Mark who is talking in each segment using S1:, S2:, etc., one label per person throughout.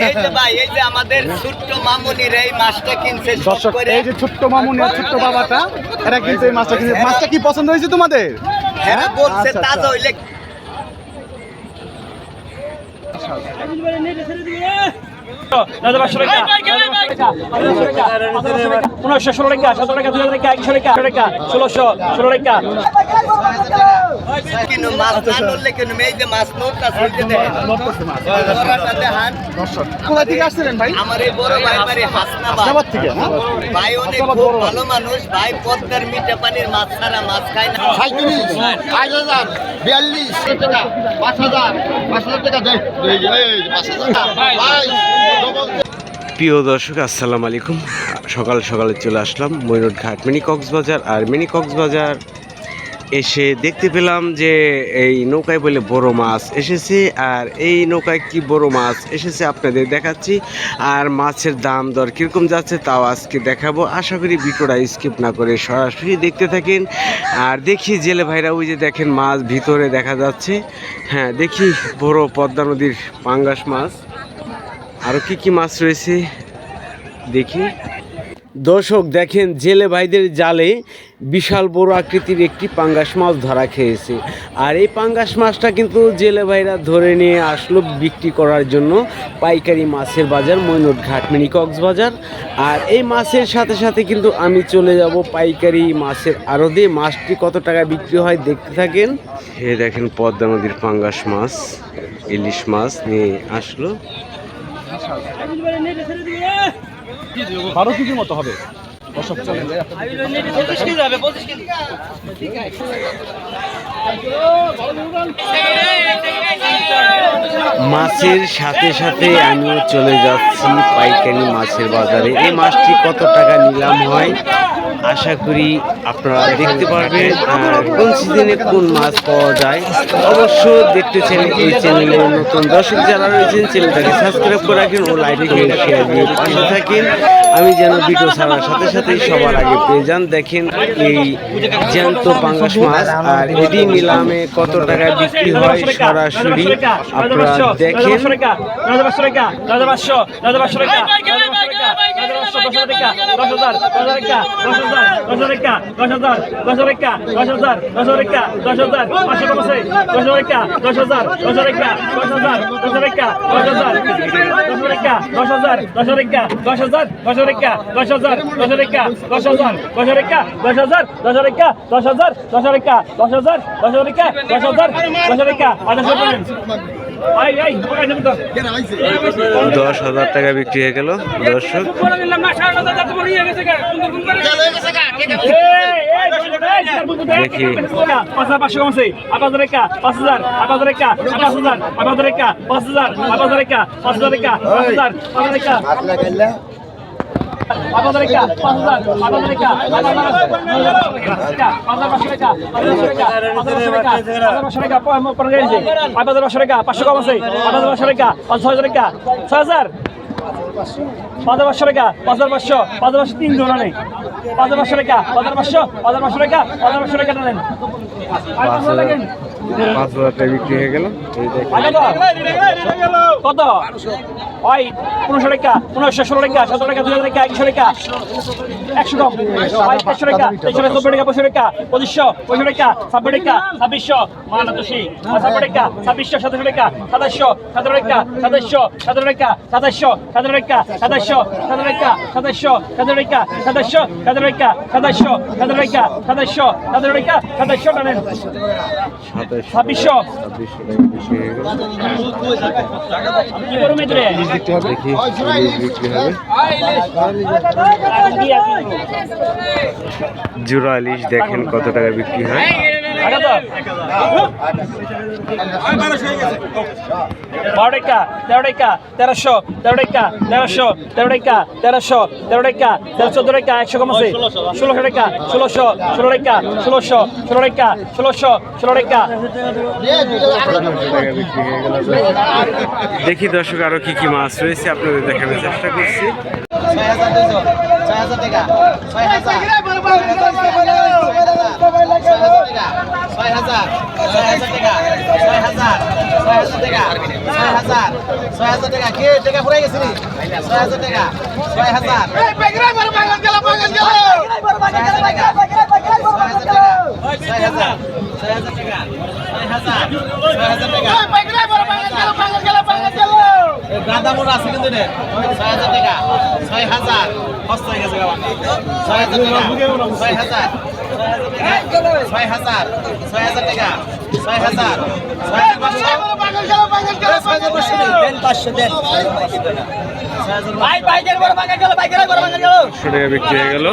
S1: এই যে ভাই এই যে আমাদের ছোট্ট মামুনির এই মাছটা কিনছে
S2: দর্শক এই যে ছোট্ট মামুনি ছোট্ট বাবাটা এরা কিন্তু এই মাছটা কিনছে মাছটা কি পছন্দ হয়েছে তোমাদের?
S1: হ্যাঁ? বলছে
S2: আচ্ছা,
S1: তাজা
S2: আচ্ছা।
S1: হইলে
S3: পনেরোশো ষোলো টাকা সতেরো টাকা দুই হাজার টাকা একশো টাকা ষোলোশো ষোলো টাকা।
S1: কিন্তু মাছ না নড়লে কিন্তু এই যে মাছ নড়তা চলতে দেয় নড়াটা
S2: কোথা থেকে আসছিলেন ভাই?
S1: আমার এই বড় ভাই বাড়ি হাসনাবাদ।
S2: হাসনাবাদ থেকে?
S1: ভাই অনেক খুব ভালো মানুষ। ভাই পদ্মার মিঠা পানির মাছ ছাড়া মাছ খায় না।
S4: সাঁত্রিশ পাঁচ হাজার বিয়াল্লিশ টাকা পাঁচ হাজার পাঁচ হাজার টাকা দে এই যে, এই যে, পাঁচ হাজার
S5: প্রিয় দর্শক আসসালামু আলাইকুম। সকাল সকালে চলে আসলাম ময়ূর ঘাট মিনি কক্সবাজার আর মিনি কক্সবাজার এসে দেখতে পেলাম যে এই নৌকায় বলে বড় মাছ এসেছে, আর এই নৌকায় কি বড় মাছ এসেছে আপনাদের দেখাচ্ছি। আর মাছের দাম দর কীরকম যাচ্ছে তাও আজকে দেখাবো। আশা করি ভিডিওটা স্কিপ না করে সরাসরি দেখতে থাকেন। আর দেখি জেলে ভাইরা ওই যে দেখেন মাছ ভিতরে দেখা যাচ্ছে। হ্যাঁ দেখি বড় পদ্মা নদীর পাঙ্গাস মাছ। আরও কি কি মাছ রয়েছে? দেখি। দর্শক, দেখেন জেলে ভাইদের জালে বিশাল বড় আকৃতির একটি পাঙ্গাস মাছ ধরা খেয়েছে। আর এই পাঙ্গাস মাছটা কিন্তু জেলে ভাইরা ধরে নিয়ে আসলো বিক্রি করার জন্য পাইকারি মাছের বাজার মৈনট ঘাট মিনি কক্সবাজার। আর এই মাছের সাথে সাথে কিন্তু আমি চলে যাব পাইকারি মাছের আড়তে। মাছটি কত টাকা বিক্রি হয় দেখতে থাকেন। এ দেখেন পদ্মা নদীর পাঙ্গাস মাছ, ইলিশ মাছ নিয়ে আসলো।
S2: বারো কেজির মতো হবে। দর্শক চলে
S5: মাছের সাথে সাথে আমিও চলে যাচ্ছি পাইকারি মাছের বাজারে। এই মাছটি কত টাকা নিলাম হয়? আশা করি আপনারা দেখতে পারবেন, আর কোন সিজনে কোন মাছ পাওয়া যায় অবশ্য দেখতে চাইলে এই চ্যানেলে নতুন দর্শক যারা রয়েছেন চ্যানেলটাকে সাবস্ক্রাইব করে রাখেন ও লাইভে গিয়ে শেয়ার দিয়ে পাশে থাকেন। আমি যেন ভিডিও ছাড়ার সাথে সাথেই সবার আগে পেয়ে যান। দেখেন এই জ্যান্ত পাঙ্গাস মাছ, আর এটি নিলামে কত টাকায় বিক্রি হয় সরাসরি আপনারা দেখেন।
S3: আই আই ওই নেব তো
S5: দশ হাজার টাকা বিক্রি হয়ে গেল দর্শক দেখি।
S3: পাঁচ হাজার পাঁচশো কমছে আট হাজার একা পাঁচ হাজার আট হাজার একা আট হাজার আট হাজার একা পাঁচ হাজার আট হাজার একা পাঁচ হাজার একা পাঁচ হাজার দশ হাজার টাকা বিক্রি হয়ে গেল দর্শক দেখি পাঁচ হাজার পাঁচশো কমছে আট হাজার একা পাঁচ হাজার আট হাজার একা আট হাজার আট হাজার একা পাঁচ হাজার আট হাজার একা পাঁচ হাজার একা পাঁচ হাজার একা পাঁচ হাজার পাঁচ হাজার একা পাঁচ হাজার পাঁচ
S5: পাঁচ হাজার পাঁচ পাঁচ হয়ে
S3: কত ওই পনেরোশো টাকা পনেরোশো ষোলো টাকা সতেরো টাকা দুই হাজার টাকা একশো টাকা একশো কম ওই একশো টাকা একশো টাকা চব্বিশ টাকা পঁচিশ টাকা পঁচিশশো পঁচিশ টাকা ছাব্বিশ টাকা ছাব্বিশশো মানে সেই ছাব্বিশ টাকা ছাব্বিশশো সাতাশশো টাকা সাতাশশো সতেরো টাকা সাতাশশো সতেরো টাকা সাতাশশো সতেরো টাকা সাতাশশো সতেরো টাকা সাতাশশো সতেরো টাকা সাতাশশো সতেরো টাকা সাতাশশো সতেরো টাকা সাতাশশো সতেরো টাকা সাতাশশো টানেন ছাব্বিশশো।
S5: ছাব্বিশশো টাকা বিক্রি
S3: এদের
S5: দেখি ইলিশ বিক্রি হবে জোড়া ইলিশ দেখেন কত টাকা বিক্রি হয়।
S3: বারো টাকা তেরো টাকা তেরোশো তেরো টাকা তেরোশো তেরো টাকা তেরোশো তেরো টাকা তেরো চোদ্দ টাকা একশো কম আছে ষোলোশো টাকা ষোলোশো ষোলো টাকা ষোলোশো ষোলো টাকা ষোলোশো ষোলো টাকা
S5: টাকা বিক্রি গেল দেখি দর্শক আরও কি কি মাছ রয়েছে আপনাদের দেখানোর চেষ্টা করছি।
S1: ছয় হাজার দুইশো ছয় হাজার টাকা ছয় হাজার। ছয় হাজার ছয় হাজার টাকা ছয় হাজার ছয় হাজার টাকা ছয় হাজার ছয় হাজার টাকা। ছয়
S2: হাজার ছয় হাজার। টাকা কে টাকা ফুরাই গেছে নি ছয় হাজার টাকা ছয় হাজার ছয় হাজার ছয় হাজার টাকা ছয় হাজার ছয় হাজার টাকা। গাঁদা মোড় আছে কিন্তু রে ছয় হাজার টাকা ছয় হাজার কষ্ট হয়ে গেছে গাওয়া ছয় হাজার টাকা ছয় হাজার ছয় হাজার ছয় হাজার টাকা ছয় হাজার ছয় হাজার পাঁচশো দেন পাঁচশো দেন
S3: ভাই বাইকের বড় বাঙ্গা গেল বাইকের বড় বাঙ্গা গেল
S5: পাঁচশো টাকা বিক্রি হয়ে গেল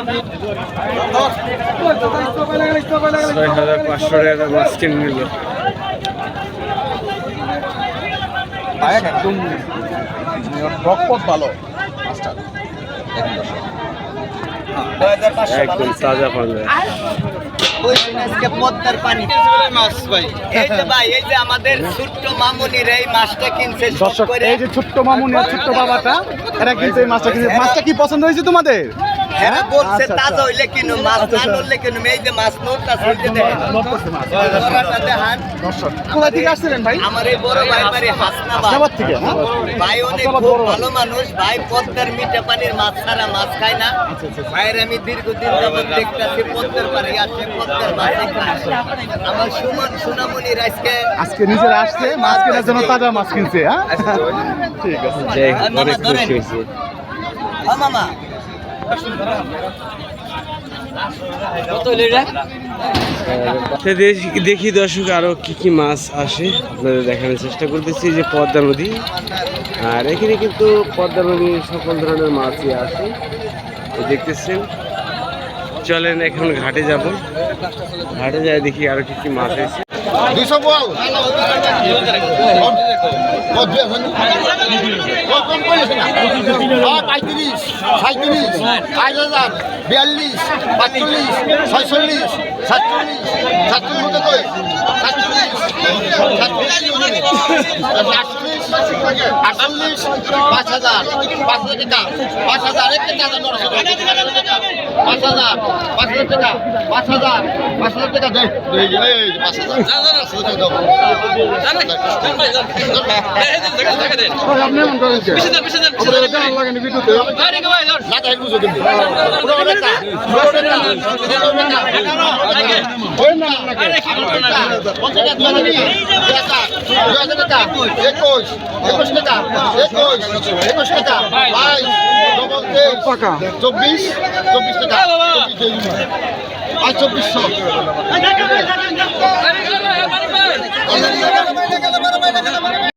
S5: ছয় হাজার পাঁচশো টাকা মাছ কিনে নিল
S2: একদম রকপত ভালো
S5: একদম তাজা পাঞ্জা
S1: ওই আজকে পদ্মার পানি
S4: মাছ ভাই
S1: এই যে ভাই এই যে আমাদের ছোট্ট মামুনির এই মাছটা কিনছে শখ
S2: দর্শক এই যে ছোট্ট মামুনি ছোট্ট বাবাটা এরা কিন্তু এই মাছটা কিনছে। মাছটা কি পছন্দ হয়েছে তোমাদের?
S1: হ্যাঁ বলছে
S2: আচ্ছা,
S1: তাজা
S2: আচ্ছা।
S1: হইলে কিনো মাছ
S2: আচ্ছা,
S1: না
S2: আচ্ছা।
S1: নড়লে কিনো এই যে মাছ
S2: করছে মাছ।
S1: বড়টা দেখান।
S2: কোথা থেকে আসছিলেন ভাই?
S1: আমার এই বড় ভাই বাড়ি হাসনাবাদ।
S2: থেকে হ্যাঁ?
S1: ভাই অনেক খুব ভালো মানুষ। ভাই পদ্মার মিঠা পানির মাছ ছাড়া মাছ খায় না। ভাইয়ের আমি দীর্ঘদিন যাবত দেখতেছি পদ্মার পানি আসছে পদ্মার মাছ আমার সুমন সুনামনির আজকে
S2: আজকে নিজেরা আসছে মাছ কেনার জন্য তাজা মাছ কিনছে হ্যাঁ? ঠিক আছে।
S5: অনেক খুশি হয়েছে।
S1: মামা।
S5: দেখি- দর্শক আরও কি কি মাছ আসে। আপনাদের দেখানোর চেষ্টা করতেছি যে পদ্মা নদী। আর এখানে কিন্তু পদ্মা নদীর সকল ধরনের মাছই আসে। দেখতেছেন। চলেন এখন ঘাটে যাব। ঘাটে যায় দেখি আরও কি কি মাছ আছে।
S4: দুইশো বল পঁয়ত্রিশ সাঁত্রিশ আট হাজার বিয়াল্লিশ পাঁচচল্লিশ ছয়চল্লিশ সাতচল্লিশ সাতচল্লিশ আটচল্লিশ পাঁচ হাজার। পাঁচ হাজার। টাকা পাঁচ হাজার এক টাকা পাঁচ হাজার পাঁচ হাজার টাকা পাঁচ হাজার পাঁচ হাজার টাকা দে পাঁচ হাজার
S2: আপনি এমন করেন
S4: একুশ একুশ টাকা একুশ একুশ টাকা বাইশ চব্বিশ চব্বিশ টাকা আর চব্বিশশো